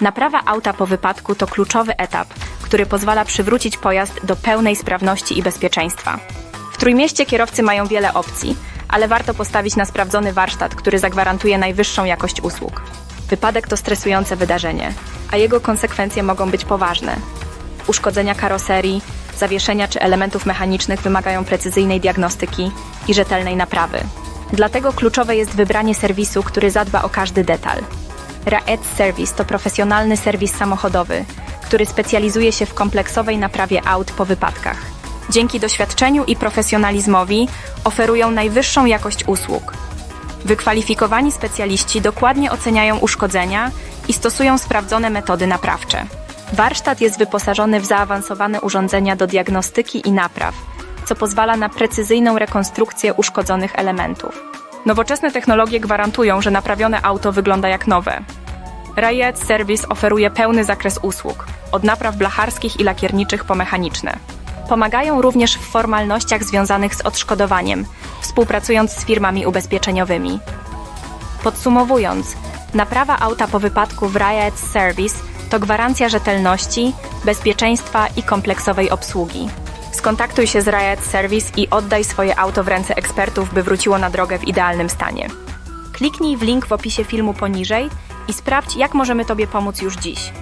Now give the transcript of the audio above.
Naprawa auta po wypadku to kluczowy etap, który pozwala przywrócić pojazd do pełnej sprawności i bezpieczeństwa. W Trójmieście kierowcy mają wiele opcji, ale warto postawić na sprawdzony warsztat, który zagwarantuje najwyższą jakość usług. Wypadek to stresujące wydarzenie, a jego konsekwencje mogą być poważne. Uszkodzenia karoserii, zawieszenia czy elementów mechanicznych wymagają precyzyjnej diagnostyki i rzetelnej naprawy. Dlatego kluczowe jest wybranie serwisu, który zadba o każdy detal. Raed Service to profesjonalny serwis samochodowy, który specjalizuje się w kompleksowej naprawie aut po wypadkach. Dzięki doświadczeniu i profesjonalizmowi oferują najwyższą jakość usług. Wykwalifikowani specjaliści dokładnie oceniają uszkodzenia i stosują sprawdzone metody naprawcze. Warsztat jest wyposażony w zaawansowane urządzenia do diagnostyki i napraw, co pozwala na precyzyjną rekonstrukcję uszkodzonych elementów. Nowoczesne technologie gwarantują, że naprawione auto wygląda jak nowe. Rayet Service oferuje pełny zakres usług, od napraw blacharskich i lakierniczych po mechaniczne. Pomagają również w formalnościach związanych z odszkodowaniem, współpracując z firmami ubezpieczeniowymi. Podsumowując, naprawa auta po wypadku w Riot Service to gwarancja rzetelności, bezpieczeństwa i kompleksowej obsługi. Skontaktuj się z Riot Service i oddaj swoje auto w ręce ekspertów, by wróciło na drogę w idealnym stanie. Kliknij w link w opisie filmu poniżej i sprawdź, jak możemy Tobie pomóc już dziś.